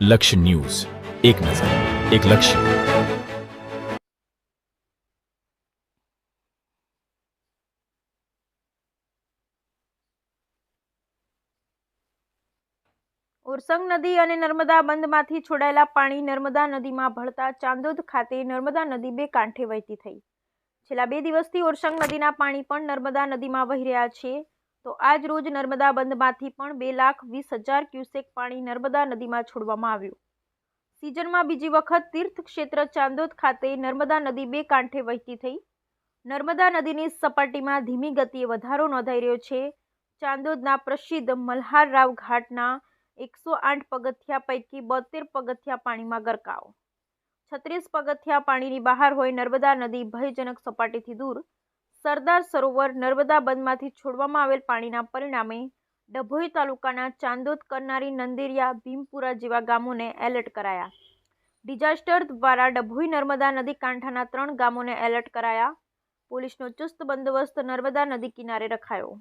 લક્ષ્ય ન્યૂઝ. એક નજર, એક લક્ષ્ય. ઓરસંગ નદી અને નર્મદા બંધમાંથી છોડાયેલા પાણી નર્મદા નદીમાં ભળતા ચાંદોદ ખાતે નર્મદા નદી બે કાંઠે વહેતી થઈ. છેલ્લા બે દિવસથી ઓરસંગ નદીના પાણી પણ નર્મદા નદીમાં વહી રહ્યા છે. તો આજ રોજ નર્મદા બંધમાંથી પણ બે લાખ વીસ હજાર ક્યુસેક પાણી નર્મદા નદીમાં છોડવામાં આવ્યું. સિઝનમાં બીજી વખત તીર્થ ક્ષેત્ર ચાંદોદ ખાતે નર્મદા નદી બે કાંઠે વહેતી થઈ. નર્મદા નદીની સપાટીમાં ધીમી ગતિએ વધારો નોંધાઈ રહ્યો છે. ચાંદોદના પ્રસિદ્ધ મલ્હારરાવ ઘાટના એકસો આઠ પગથિયા પૈકી બોતેર પગથિયા પાણીમાં ગરકાવ. છત્રીસ પગથિયા પાણીની બહાર હોય નર્મદા નદી ભયજનક સપાટીથી દૂર. સરદાર સરોવર નર્મદા બંધમાંથી છોડવામાં આવેલ પાણીના પરિણામે ડભોઈ તાલુકાના ચાંદોદ, કરનારી, નંદેરિયા, ભીમપુરા જેવા ગામોને એલર્ટ કરાયા. ડિઝાસ્ટર દ્વારા ડભોઈ, નર્મદા નદી કાંઠાના ત્રણ ગામોને એલર્ટ કરાયા. પોલીસનો ચુસ્ત બંદોબસ્ત નર્મદા નદી કિનારે રખાયો.